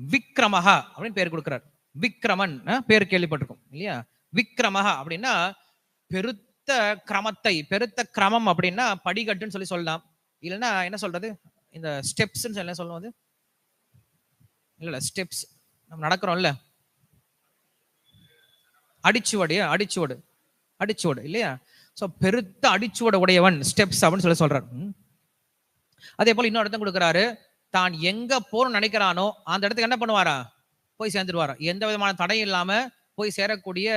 விக்ரமஹா அப்படின்னு பேர் கொடுக்கிறார். விக்ரமன் பேர் கேள்விப்பட்டிருக்கும் இல்லையா? விக்ரமஹா அப்படின்னா பெருத்த கிரமத்தை பெருத்த கிரமம் அப்படின்னா படிக்கட்டுன்னு சொல்லி சொல்லலாம். இல்லைன்னா என்ன சொல்றது? இந்த ஸ்டெப்ஸ் என்ன சொல்லுவோம் அது? இல்ல இல்ல ஸ்டெப்ஸ் நம்ம நடக்கிறோம்ல. அடிச்சுவடு அடிச்சுவடு. அடிச்சுவடு இல்லையா? சோ பெருத்த அடிச்சுவடு உடையவன் ஸ்டெப்ஸ் அப்படின்னு சொல்லி சொல்றாரு. அதே போல இன்னொரு இடத்துல கொடுக்குறாரு. தான் எங்க போகணும்னு நினைக்கிறானோ அந்த இடத்துக்கு என்ன பண்ணுவாரா? போய் சேர்ந்துருவாரா. எந்த விதமான தடையும் இல்லாம போய் சேரக்கூடிய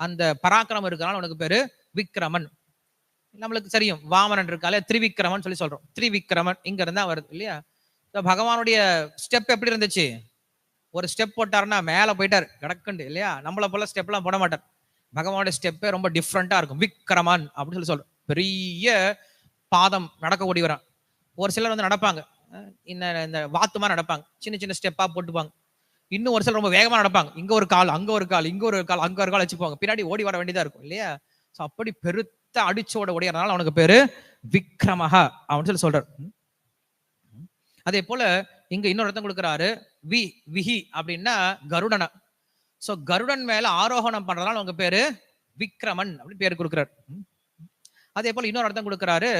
அந்த பராக்கிரமம் இருக்கிறனால உனக்கு பேரு விக்ரமன் நம்மளுக்கு சரியும் வாமனன் இருக்கால திரிவிக்ரமன் சொல்லி சொல்றோம். திரிவிக்ரமன் இங்க இருந்தா வருது இல்லையா? இப்போ பகவானுடைய ஸ்டெப் எப்படி இருந்துச்சு? ஒரு ஸ்டெப் போட்டாருன்னா மேல போயிட்டார். கிடக்குண்டு இல்லையா? நம்மளை போல ஸ்டெப்லாம் போட மாட்டார். பகவானுடைய ஸ்டெப்பே ரொம்ப டிஃப்ரெண்டா இருக்கும். விக்ரமன் அப்படின்னு சொல்லி சொல்றோம். பெரிய பாதம் நடக்கக்கூடியவரா. ஒரு சிலர் வந்து நடப்பாங்க. என்ன இந்த வாத்துமா வாத்து மாதிரி நடப்பாங்க. சின்ன சின்ன ஸ்டெப்பா போட்டுப்பாங்க. இன்னும் ஒரு சில ரொம்ப வேகமா நடப்பாங்க. இங்க ஒரு கால் அங்க ஒரு கால் இங்க ஒரு கால் அங்க ஒரு கால் வச்சுப்பாங்க. பின்னாடி ஓடி வர வேண்டியதா இருக்கும் இல்லையா? ஸோ அப்படி பெருத்த அடிச்சோட உடையறனால அவனுக்கு பேரு விக்ரமஹா அப்படின்னு சொல்லி சொல்றாரு. ம். அதே போல இங்க இன்னொரு இடத்துல கொடுக்குறாரு வி விஹி அப்படின்னா கருடன. சோ கருடன் மேல ஆரோகணம் பண்றதுனால அவங்க பேரு விக்ரமன் அப்படின்னு பேர் கொடுக்குறாரு. ம். அதே போல இன்னொரு அர்த்தம் கொடுக்குறாரு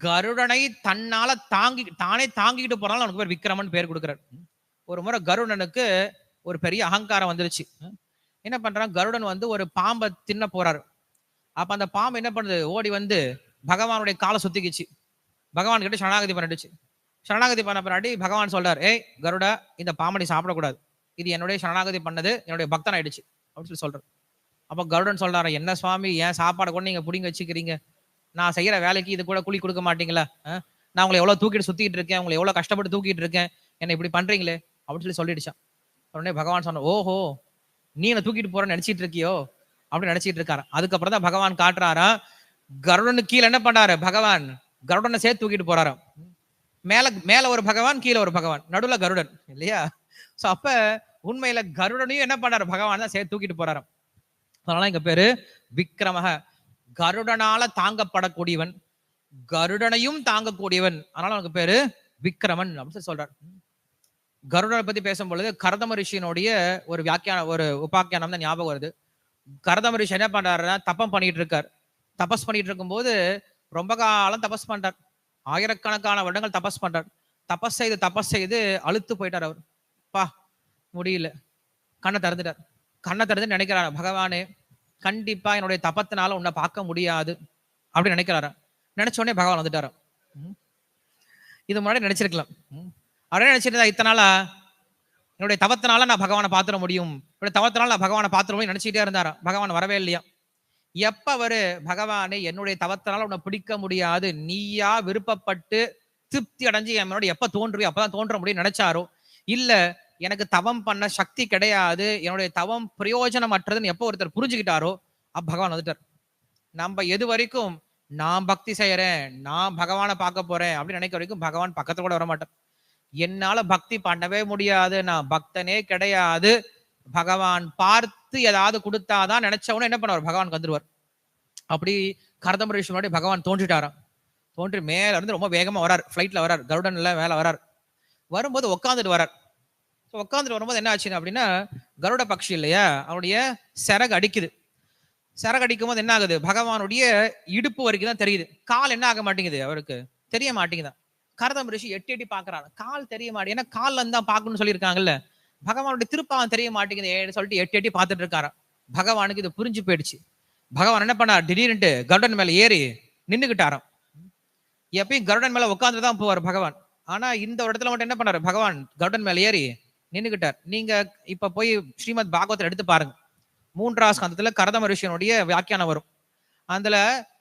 கருடனை தன்னால தாங்கி தானே தாங்கிக்கிட்டு போறதால அவனுக்கு பேர் விக்ரமன் பேர் கொடுக்குறாரு. ஒரு முறை கருடனுக்கு ஒரு பெரிய அகங்காரம் வந்துருச்சு. என்ன பண்றான்? கருடன் வந்து ஒரு பாம்பை தின்ன போறாரு. அப்ப அந்த பாம்பு என்ன பண்ணுது? ஓடி வந்து பகவானுடைய காலை சுத்திக்கிச்சு. பகவான் கிட்ட சரணாகதி பண்ணிடுச்சு. சரணாகதி பண்ண பின்னாடி பகவான் சொல்றாரு ஏய் கருடா இந்த பாம்பை நீ சாப்பிடக்கூடாது. இது என்னுடைய சரணாகதி பண்ணது என்னுடைய பக்தன் ஆயிடுச்சு அப்படின்னு சொல்லி சொல்றாரு. அப்போ கருடன் சொல்றாரு என்ன சுவாமி? ஏன் சாப்பாடை கூட நீங்க புடிங்க வச்சுக்கிறீங்க? நான் செய்யற வேலைக்கு இது கூட கூலி கொடுக்க மாட்டீங்களா? நான் உங்களை எவ்வளவு தூக்கிட்டு சுத்திட்டு இருக்கேன் உங்களை எவ்வளவு கஷ்டப்பட்டு தூக்கிட்டு இருக்கேன் என்ன இப்படி பண்றீங்களே? அப்படின்னு சொல்லி சொல்லிடுச்சான். உடனே பகவான் சொன்ன ஓஹோ நீ என்ன தூக்கிட்டு போறேன்னு நினைச்சிட்டு இருக்கியோ? அப்படின்னு நினைச்சிட்டு இருக்காரு. அதுக்கப்புறம் தான் பகவான் காட்டுறாரா கருடனுக்கு கீழே என்ன பண்ணாரு பகவான்? கருடனை சேர்த்து தூக்கிட்டு போறாராம். மேல மேல ஒரு பகவான் கீழே ஒரு பகவான். நடுவுல கருடன் இல்லையா? சோ அப்ப உண்மையில கருடனையும் என்ன பண்ணாரு? பகவான் தான் சேர்த்து தூக்கிட்டு போறாராம். அதனால எங்க பேரு விக்ரமக கருடனால தாங்கப்படக்கூடியவன் கருடனையும் தாங்கக்கூடியவன். அதனால அவனுக்கு பேரு விக்ரமன் அப்படின்னு சொல்லி சொல்றாரு. கருடனை பத்தி பேசும் பொழுது கரதம ரிஷியினுடைய ஒரு வியாக்கியான ஒரு உபாக்கியானம் தான் ஞாபகம் வருது. கரதம ரிஷி என்ன பண்றாருன்னா தப்பம் பண்ணிட்டு இருக்கார். தபஸ் பண்ணிட்டு இருக்கும்போது ரொம்ப காலம் தபஸ் பண்றார். ஆயிரக்கணக்கான வருடங்கள் தபஸ் பண்றார். தபஸ் செய்து தபஸ் செய்து அழுத்து போயிட்டார் அவர். பா முடியல. கண்ணை திறந்துட்டார். கண்ணை திறந்து நினைக்கிறாரு. பகவானே கண்டிப்பா என்னுடைய தப்பத்தினால உன்னை பார்க்க முடியாது அப்படின்னு நினைக்கிறாரு. நினைச்ச உடனே பகவான் வந்துட்டாரு. ம். இது முன்னாடி நினைச்சிருக்கலாம். ம். நினைச்சிருந்தா இத்தனை என்னுடைய தவத்தினால நான் பகவானை பார்த்துட முடியும். என்னுடைய தவத்தினால நான் பகவானை பார்த்துட முடியும் நினைச்சிட்டே இருந்தாரா. பகவான் வரவே இல்லையா? எப்ப அவரு பகவானே என்னுடைய தவத்தினால உன்னை பிடிக்க முடியாது நீயா விருப்பப்பட்டு திருப்தி அடைஞ்சு என் முன்னாடி எப்ப தோன்றுவியோ அப்பதான் தோன்ற முடியும் நினைச்சாரோ? இல்ல எனக்கு தவம் பண்ண சக்தி கிடையாது. என்னுடைய தவம் பிரயோஜனமற்றதுன்னு எப்போ ஒருத்தர் புரிஞ்சுக்கிட்டாரோ அப்ப பகவான் வந்துட்டார். நம்ம எது வரைக்கும் நான் பக்தி செய்யறேன் நான் பகவானை பார்க்க போறேன் அப்படின்னு நினைக்கிற வரைக்கும் பகவான் பக்கத்துல கூட வரமாட்டார். என்னால பக்தி பண்ணவே முடியாது நான் பக்தனே கிடையாது. பகவான் பார்த்து ஏதாவது கொடுத்தாதான் நினைச்ச என்ன பண்ணுவார்? பகவான் வந்துருவார் அப்படி கரதம முன்னாடி பகவான் தோன்றிட்டாராம். தோன்றி மேல இருந்து ரொம்ப வேகமா வரார். ஃபிளைட்ல வரார். கருடன்ல மேல வரார். வரும்போது உட்காந்துட்டு வரார். இப்போ உட்காந்துட்டு வரும்போது என்ன ஆச்சுன்னு அப்படின்னா கருட பக்ஷி இல்லையா? அவனுடைய சிறகு அடிக்குது. சிறகு அடிக்கும் போது என்ன ஆகுது? பகவானுடைய இடுப்பு வரைக்கும் தான் தெரியுது. கால் என்ன ஆக மாட்டேங்குது அவருக்கு? தெரிய மாட்டேங்குதான் கரதம் ரிஷி எட்டி எட்டி பாக்குறாரு கால் தெரிய மாட்டேங்குது. ஏன்னா கால்ல தான் பார்க்கணும்னு சொல்லியிருக்காங்கல்ல. பகவானுடைய திருப்பாவம் தெரிய மாட்டேங்குது. சொல்லிட்டு எட்டி எட்டி பார்த்துட்டு இருக்காரா பகவானுக்கு இது புரிஞ்சு போயிடுச்சு. பகவான் என்ன பண்ணார்? திடீர்னுட்டு கருடன் மேல ஏறி நின்னுகிட்டாராம். எப்பயும் கருடன் மேல உட்காந்துட்டு தான் போவார் பகவான். ஆனா இந்த இடத்துல மட்டும் என்ன பண்ணாரு? பகவான் கருடன் மேல ஏறி நின்றுகிட்டார் நீங்க இப்ப போய் ஸ்ரீமத் பாகவத்தில் எடுத்து பாருங்க. மூன்றாவது ஸ்கந்தத்துல கரத ரிஷியனுடைய வியாக்கியானம் வரும். அதுல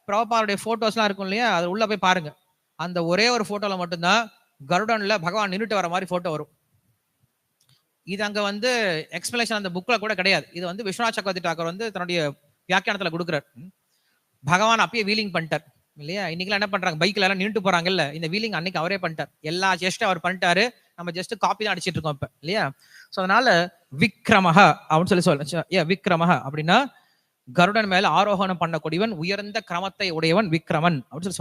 பிரபாருடைய போட்டோஸ்லாம் இருக்கும் இல்லையா? அது உள்ள போய் பாருங்க. அந்த ஒரே ஒரு போட்டோல மட்டும்தான் கருடன்ல பகவான் நின்றுட்டு வர மாதிரி போட்டோ வரும். இது அங்க வந்து எக்ஸ்பிளேஷன் அந்த புக்ல கூட கிடையாது. இது வந்து விஸ்வநாத் சக்கரவர்த்தி டாக்கர் வந்து தன்னுடைய வியாக்கியானத்துல கொடுக்குறார். பகவான் அப்பயே வீலிங் பண்ணிட்டார். இல்லையா? இன்னைக்கு என்ன பண்றாங்க? பைக்ல எல்லாம் நின்றுட்டு போறாங்கல்ல. இந்த வீலிங் அன்னைக்கு அவரே பண்ணிட்டார். எல்லா ஜெஸ்ட் அவர் பண்ணிட்டாரு. நம்ம ஜஸ்ட் காப்பி தான் அடிச்சிட்டு இருக்கோம் இப்ப இல்லையா? சோ அதனால விக்ரமஹ அப்படின்னு சொல்லி சொல்ல ஏ விக்ரமஹ அப்படின்னா கருடன் மேல ஆரோகணம் பண்ணக்கூடியவன் உயர்ந்த கிரமத்தை உடையவன் விக்ரமன் அப்படின்னு சொல்லி